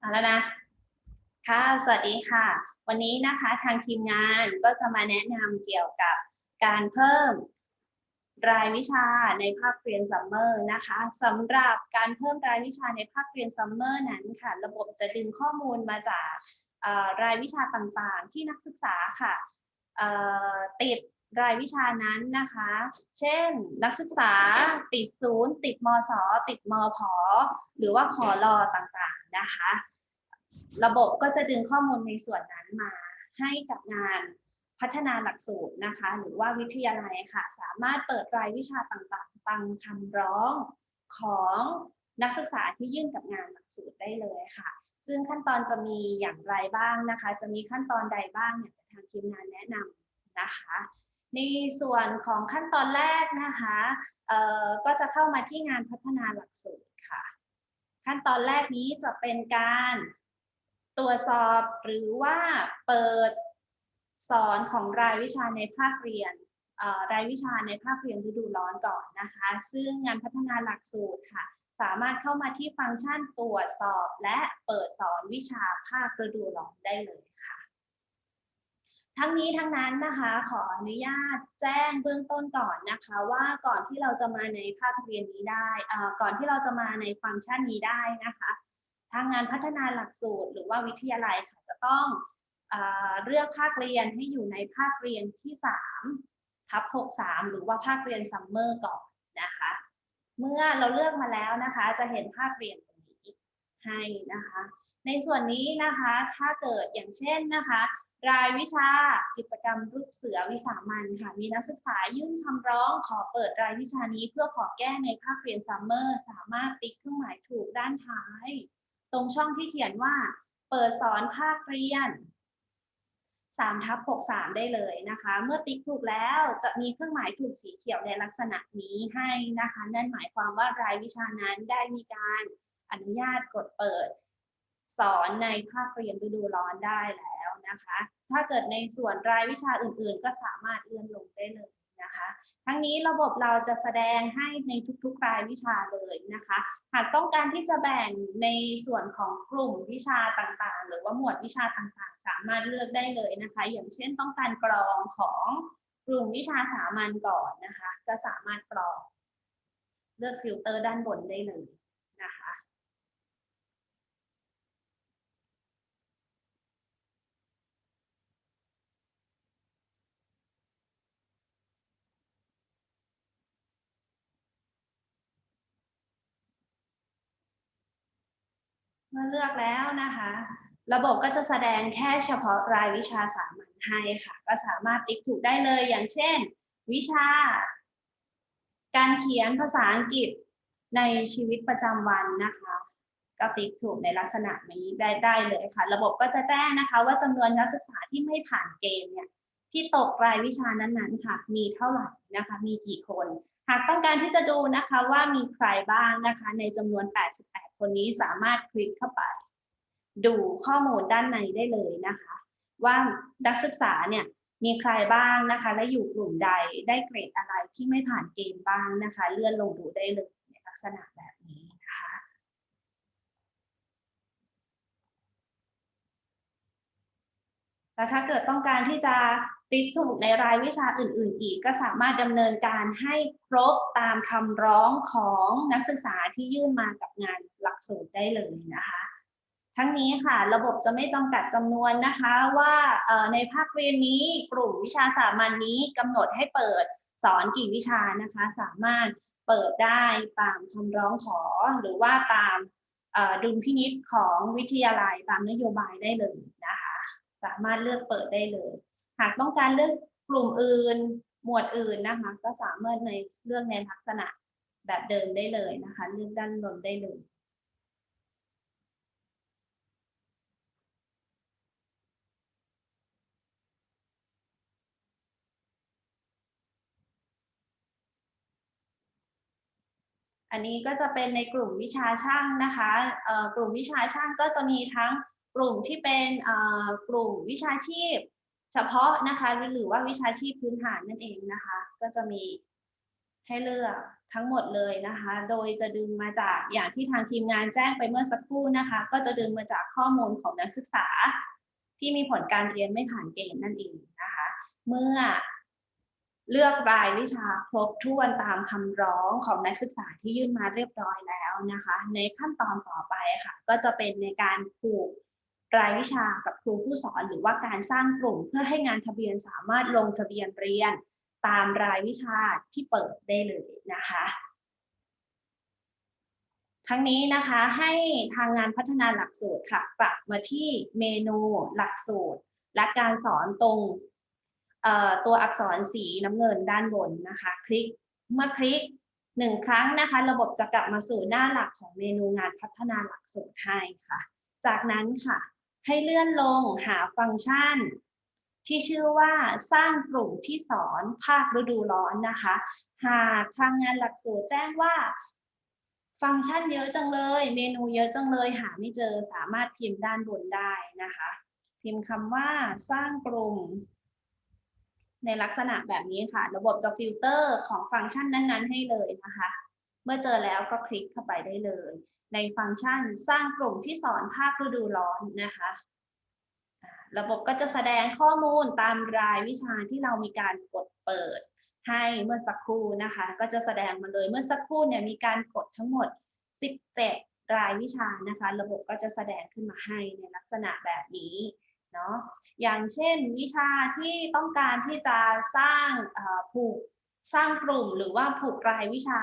เอาแล้วนะ ค่ะ สวัสดีค่ะ วันนี้นะคะทางทีมงานก็จะมาแนะนำเกี่ยวกับการเพิ่มรายวิชาในภาคเรียนซัมเมอร์นะคะสำหรับการเพิ่มรายวิชาในภาคเรียนซัมเมอร์นั้นค่ะ ระบบจะดึงข้อมูลมาจากรายวิชาต่างๆ ที่นักศึกษาค่ะติดรายวิชานั้นนะคะ เช่น นักศึกษาติดศูนย์ติดมศติดมพหรือว่าขอรอต่างๆ นะคะ ระบบก็จะดึงข้อมูลในส่วนนั้นมาให้กับงานพัฒนาหลักสูตรนะคะ หรือว่าวิทยาลัยค่ะ สามารถเปิดรายวิชาต่างๆตามคำร้องของนักศึกษาที่ยื่นกับงานหลักสูตรได้เลยค่ะ ซึ่งขั้นตอนจะมีอย่างไรบ้างนะคะ จะมีขั้นตอนใดบ้างเนี่ยทางทีมงานแนะนำนะคะ ในส่วนของขั้นตอนแรกนะคะก็จะเข้ามาที่งานพัฒนาหลักสูตรค่ะ ขั้นตอนแรกนี้จะเป็นการตรวจสอบหรือว่าเปิดสอนของรายวิชาในภาคเรียนรายวิชาในภาคเรียนฤดูร้อนก่อนนะคะ ซึ่งงานพัฒนาหลักสูตรค่ะ สามารถเข้ามาที่ฟังก์ชันตรวจสอบและเปิดสอนวิชาภาคฤดูร้อนได้เลย ทั้งนี้ทั้งนั้นนะคะขออนุญาตแจ้งเบื้องต้นก่อนนะคะ ว่าก่อนที่เราจะมาในภาคเรียนนี้ได้ก่อนที่เราจะมาในฟังก์ชันนี้ได้นะคะทางงานพัฒนาหลักสูตร หรือว่าวิทยาลัยค่ะจะต้องเอเลือกภาคเรียนให้อยู่ในภาคเรียนที่3ทับ63 หรือว่าภาคเรียนซัมเมอร์ก่อนนะคะ เมื่อเราเลือกมาแล้วนะคะ จะเห็นภาคเรียนตรงนี้ให้นะคะ ในส่วนนี้นะคะถ้าเกิดอย่างเช่นนะคะ รายวิชากิจกรรมลูกเสือวิสามันค่ะ มีนักศึกษายื่นคำร้องขอเปิดรายวิชานี้เพื่อขอแก้ในภาคเรียนซัมเมอร์สามารถติ๊กเครื่องหมายถูกด้านท้าย ตรงช่องที่เขียนว่า เปิดสอนภาคเรียน3ทับ63 ได้เลยนะคะ เมื่อติ๊กถูกแล้วจะมีเครื่องหมายถูกสีเขียวในลักษณะนี้ให้นะคะ นั่นหมายความว่ารายวิชานั้นได้มีการอนุญาตกดเปิด สอนในภาคเรียนฤดูร้อนได้แล้วนะคะ ถ้าเกิดในส่วนรายวิชาอื่นๆ ก็สามารถเลื่อนลงได้เลยนะคะ ทั้งนี้ระบบเราจะแสดงให้ในทุกๆรายวิชาเลยนะคะ หากต้องการที่จะแบ่งในส่วนของกลุ่มวิชาต่างๆ หรือว่าหมวดวิชาต่างๆ สามารถเลือกได้เลยนะคะ อย่างเช่นต้องการกรองของกลุ่มวิชาสามัญก่อนนะคะ ก็สามารถกรองเลือกฟิลเตอร์ด้านบนได้เลยนะคะ เมื่อเลือกแล้วนะคะ ระบบก็จะแสดงแค่เฉพาะรายวิชาสามัญให้ค่ะ ก็สามารถติ๊กถูกได้เลยอย่างเช่น วิชา การเขียนภาษาอังกฤษในชีวิตประจำวันนะคะ ก็ติ๊กถูกในลักษณะนี้ได้ได้เลยค่ะ ระบบก็จะแจ้งนะคะ ว่าจำนวนนักศึกษาที่ไม่ผ่านเกณฑ์เนี่ยที่ตกรายวิชานั้นๆค่ะ มีเท่าไหร่นะคะ มีกี่คน หากต้องการที่จะดูนะคะว่ามีใครบ้างนะคะ ในจำนวน 88 คนนี้สามารถคลิกเข้าไป ดูข้อมูลด้านในได้เลยนะคะ ว่านักศึกษาเนี่ยมีใครบ้างนะคะ และอยู่กลุ่มใดได้เกรดอะไรที่ไม่ผ่านเกณฑ์บ้างนะคะ เลื่อนลงดูได้เลยในลักษณะแบบนี้นะคะ แล้วถ้าเกิดต้องการที่จะติ๊กถูกในรายวิชาอื่น ๆ อีก ก็สามารถดำเนินการให้ครบตามคำร้องของนักศึกษาที่ยื่นมากับงานหลักสูตรได้เลยนะคะ ทั้งนี้ค่ะระบบจะไม่จำกัดจำนวนนะคะว่าในภาคเรียนนี้กลุ่มวิชาสามัญนนี้กำหนดให้เปิดสอนกี่วิชานะคะ สามารถเปิดได้ตามคำร้องขอหรือว่าตามดุลพินิษของวิทยาลัยตามนโยบายได้เลยนะคะ สามารถเลือกเปิดได้เลย หากต้องการเลือกกลุ่มอื่น หมวดอื่นนะคะ ก็สามารถในเลือกในลักษณะแบบเดิมได้เลยนะคะ เลือกด้านบนได้เลยอันนี้ก็จะเป็นในกลุ่มวิชาช่างนะคะ กลุ่มวิชาช่างก็จะมีทั้ง กลุ่มที่เป็นกลุ่มวิชาชีพ เฉพาะนะคะหรือว่าวิชาชีพพื้นฐานนั่นเองนะคะ ก็จะมีใให้เลือกทั้งหมดเลยนะคะ โดยจะดึงมาจากอย่างที่ทางทีมงานแจ้งไปเมื่อสักครู่นะคะ ก็จะดึงมาจากข้อมูลของนักศึกษา ที่มีผลการเรียนไม่ผ่านเกณฑ์นั่นเองนะคะ เมื่อเลือกรายวิชาครบถ้วนตามคำร้องของนักศึกษาที่ยื่นมาเรียบร้อยแล้วนะคะ ในขั้นตอนต่อไปค่ะ ก็จะเป็นในการผูก รายวิชากับครูผู้สอนหรือว่าการสร้างกลุ่มเพื่อให้งานทะเบียนสามารถลงทะเบียนเรียน ตามรายวิชาที่เปิดได้เลยนะคะ ทั้งนี้นะคะให้ทางงานพัฒนาหลักสูตรค่ะกลับมาที่เมนูหลักสูตร และการสอนตรงตัวอักษรสีน้ำเงินด้านบนนะคะ คลิกเมื่อคลิกหนึ่งครั้งนะคะ ระบบจะกลับมาสู่หน้าหลักของเมนูงานพัฒนาหลักสูตรให้ค่ะ จากนั้นค่ะ ให้เลื่อนลงหาฟังก์ชัน ที่ชื่อว่าสร้างกลุ่มที่สอนภาคฤดูร้อนนะคะ หากทางงานหลักสูตรแจ้งว่า ฟังก์ชันเยอะจังเลย เมนูเยอะจังเลย หาไม่เจอสามารถพิมพ์ด้านบนได้นะคะ พิมพ์คำว่าสร้างกลุ่ม ในลักษณะแบบนี้ค่ะ ระบบจะฟิลเตอร์ของฟังก์ชันนั้น ๆ ให้เลยนะคะ เมื่อเจอแล้วก็คลิกเข้าไปได้เลย ในฟังก์ชันสร้างกลุ่มที่สอนภาคฤดูร้อนนะคะระบบก็จะแสดงข้อมูลตามรายวิชาที่เรามีการกดเปิดให้เมื่อสักครู่นะคะ ก็จะแสดงมาเลยเมื่อสักครู่เนี่ยมีการกดทั้งหมด 17 รายวิชานะคะ ระบบก็จะแสดงขึ้นมาให้ในลักษณะแบบนี้เนาะอย่างเช่นวิชาที่ต้องการที่จะสร้างผูกสร้างกลุ่มหรือว่าผูกรายวิชา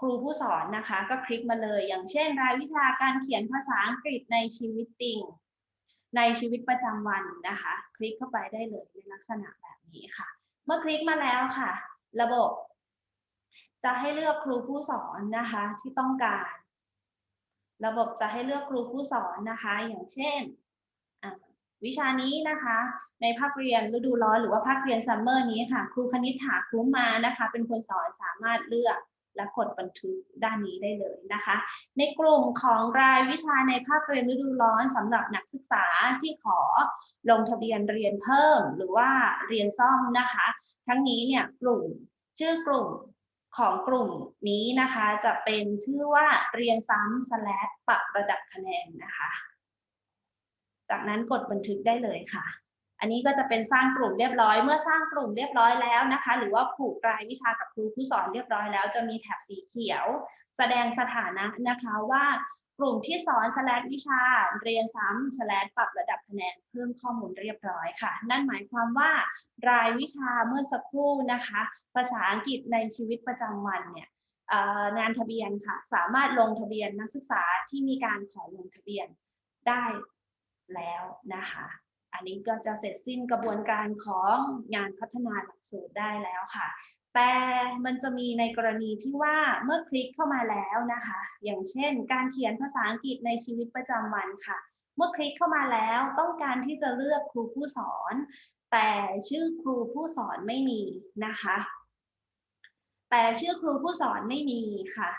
ครูผู้สอนนะคะ ก็คลิกมาเลย อย่างเช่น รายวิชาการเขียนภาษาอังกฤษในชีวิตจริง ในชีวิตประจำวันนะคะ คลิกเข้าไปได้เลยในลักษณะแบบนี้ค่ะ เมื่อคลิกมาแล้วค่ะ ระบบ จะให้เลือกครูผู้สอนนะคะที่ต้องการ ระบบจะให้เลือกครูผู้สอนนะคะ อย่างเช่นวิชานี้นะคะ ในภาคเรียนฤดูร้อนหรือว่าภาคเรียนซัมเมอร์นี้ค่ะ ครูคณิษฐาคุ้มมานะคะ เป็นคนสอนสามารถเลือก และกดบันทึกด้านนี้ได้เลยนะคะ ในกลุ่มของรายวิชาในภาคเรียนฤดูร้อนสำหรับนักศึกษาที่ขอลงทะเบียนเรียนเพิ่มหรือว่าเรียนซ่อมนะคะ ทั้งนี้เนี่ยกลุ่มชื่อกลุ่มของกลุ่มนี้นะคะจะเป็นชื่อว่าเรียนซ้ำ slash ปรับระดับคะแนนนะคะ จากนั้นกดบันทึกได้เลยค่ะ อันนี้ก็จะเป็นสร้างกลุ่มเรียบร้อย เมื่อสร้างกลุ่มเรียบร้อยแล้วนะคะ หรือว่าผูกรายวิชากับครูผู้สอนเรียบร้อยแล้ว จะมีแถบสีเขียว แสดงสถานะนะคะว่ากลุ่มที่สอนสแลดวิชาเรียนซ้ำสแลดปรับระดับคะแนนเพิ่มข้อมูลเรียบร้อยค่ะ นั่นหมายความว่ารายวิชาเมื่อสักครู่นะคะ ภาษาอังกฤษในชีวิตประจำวันเนี่ยงานทะเบียนค่ะ สามารถลงทะเบียนนักศึกษาที่มีการขอลงทะเบียนได้แล้วนะคะ อันนี้ก็จะเสร็จสิ้นกระบวนการของงานพัฒนาหลักสูตรได้แล้วค่ะ แต่มันจะมีในกรณีที่ว่าเมื่อคลิกเข้ามาแล้วนะคะ อย่างเช่น การเขียนภาษาอังกฤษในชีวิตประจำวันค่ะ เมื่อคลิกเข้ามาแล้วต้องการที่จะเลือกครูผู้สอน แต่ชื่อครูผู้สอนไม่มีนะคะ แต่ชื่อครูผู้สอนไม่มีค่ะ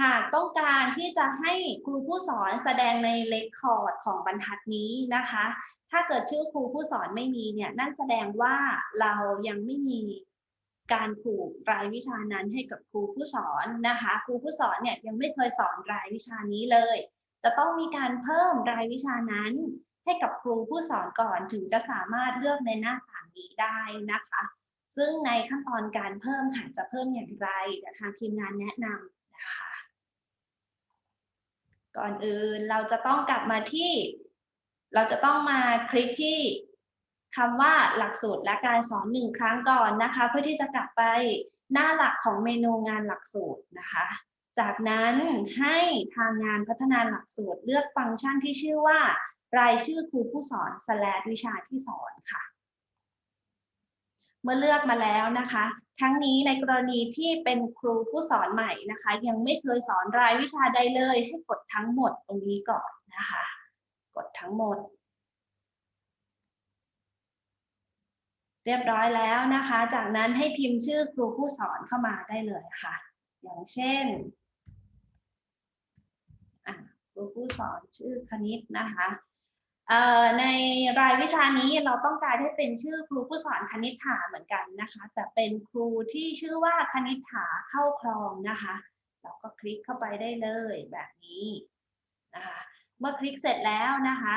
หากต้องการที่จะให้ครูผู้สอนแสดงในเลคคอร์ดของบรรทัดนี้นะคะ ถ้าเกิดชื่อครูผู้สอนไม่มีเนี่ยนั่นแสดงว่าเรายังไม่มีการผูกรายวิชานั้นให้กับครูผู้สอนนะคะ ครูผู้สอนเนี่ยยังไม่เคยสอนรายวิชานี้เลย จะต้องมีการเพิ่มรายวิชานั้น ให้กับครูผู้สอนก่อนถึงจะสามารถเลือกในหน้าต่างนี้ได้นะคะ ซึ่งในขั้นตอนการเพิ่มค่ะจะเพิ่มอย่างไรเดี๋ยวทางทีมงานแนะนำนะคะ ก่อนอื่นเราจะต้องกลับมาที่ เราจะต้องมาคลิกที่คำว่าหลักสูตรและการสอนหนึ่งครั้งก่อนนะคะ เพื่อที่จะกลับไปหน้าหลักของเมนูงานหลักสูตรนะคะ จากนั้นให้ทางงานพัฒนาหลักสูตรเลือกฟังก์ชันที่ชื่อว่า รายชื่อครูผู้สอนสแลดวิชาที่สอนค่ะ เมื่อเลือกมาแล้วนะคะ ทั้งนี้ในกรณีที่เป็นครูผู้สอนใหม่นะคะ ยังไม่เคยสอนรายวิชาใดเลย ให้กดทั้งหมดตรงนี้ก่อนนะคะ กดทั้งหมด เรียบร้อยแล้วนะคะ จากนั้นให้พิมพ์ชื่อครูผู้สอนเข้ามาได้เลยค่ะ อย่างเช่นครูผู้สอนชื่อคณิตนะคะ ในรายวิชานี้เราต้องการให้เป็นชื่อครูผู้สอนคณิตถาเหมือนกันนะคะ แต่เป็นครูที่ชื่อว่าคณิตถาเข้าคลองนะคะ เราก็คลิกเข้าไปได้เลยแบบนี้นะคะเมื่อคลิกเสร็จแล้วนะคะ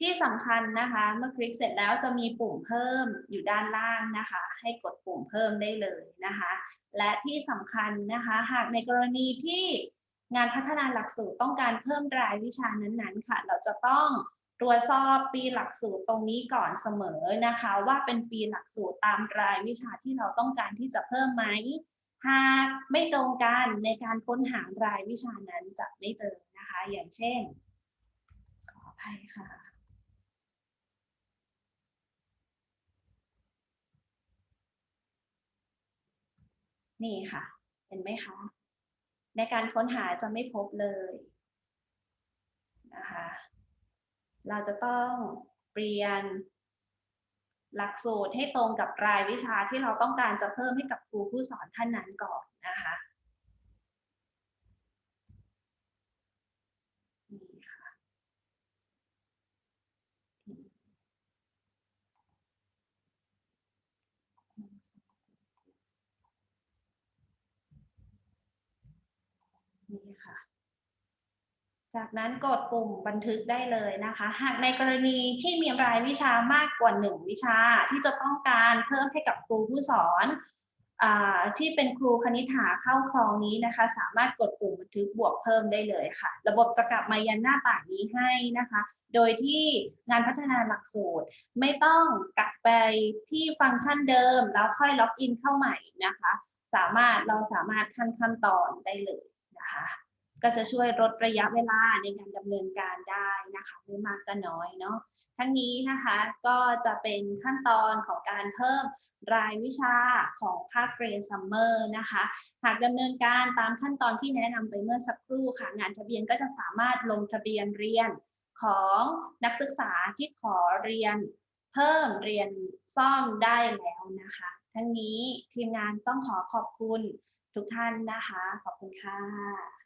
ที่สำคัญนะคะ เมื่อคลิกเสร็จแล้วจะมีปุ่มเพิ่มอยู่ด้านล่างนะคะ ให้กดปุ่มเพิ่มได้เลยนะคะ และที่สำคัญนะคะ หากในกรณีที่ งานพัฒนาหลักสูตรต้องการเพิ่มรายวิชานั้นๆ ค่ะ เราจะต้องตรวจสอบปีหลักสูตรตรงนี้ก่อนเสมอนะคะ ว่าเป็นปีหลักสูตรตามรายวิชาที่เราต้องการที่จะเพิ่มไหมหากไม่ตรงกันในการค้นหารายวิชานั้นจะไม่เจอนะคะ อย่างเช่น ขออภัยค่ะ นี่ค่ะ เห็นไหมคะ ในการค้นหาจะไม่พบเลยนะคะเราจะต้องเปลี่ยนหลักสูตรให้ตรงกับรายวิชาที่เราต้องการจะเพิ่มให้กับครูผู้สอนท่านนั้นก่อนนะคะนี่ค่ะนี่ค่ะ จากนั้นกดปุ่มบันทึกได้เลยนะคะ หากในกรณีที่มีรายวิชามากกว่าหนึ่งวิชาที่จะต้องการเพิ่มให้กับครูผู้สอนอที่เป็นครูคณิตาเข้าคลองนี้นะคะ สามารถกดปุ่มบันทึกบวกเพิ่มได้เลยค่ะ ระบบจะกลับมายันหน้าต่างนี้ให้นะคะ โดยที่งานพัฒนาหลักสูตร ไม่ต้องกลับไปที่ฟังก์ชันเดิม แล้วค่อยล็อกอินเข้าใหม่นะคะ สามารถเราสามารถขั้นขั้นตอนได้เลยนะคะ ก็จะช่วยลดระยะเวลาในการดำเนินการได้นะคะไม่มากก็น้อยเนาะทั้งนี้นะคะก็จะเป็นขั้นตอนของการเพิ่มรายวิชาของภาคเรียนซัมเมอร์นะคะ หากดำเนินการตามขั้นตอนที่แนะนำไปเมื่อสักครู่ค่ะ งานทะเบียนก็จะสามารถลงทะเบียนเรียนของนักศึกษาที่ขอเรียนเพิ่มเรียนซ่อมได้แล้วนะคะ ทั้งนี้ทีมงานต้องขอขอบคุณทุกท่านนะคะ ขอบคุณค่ะ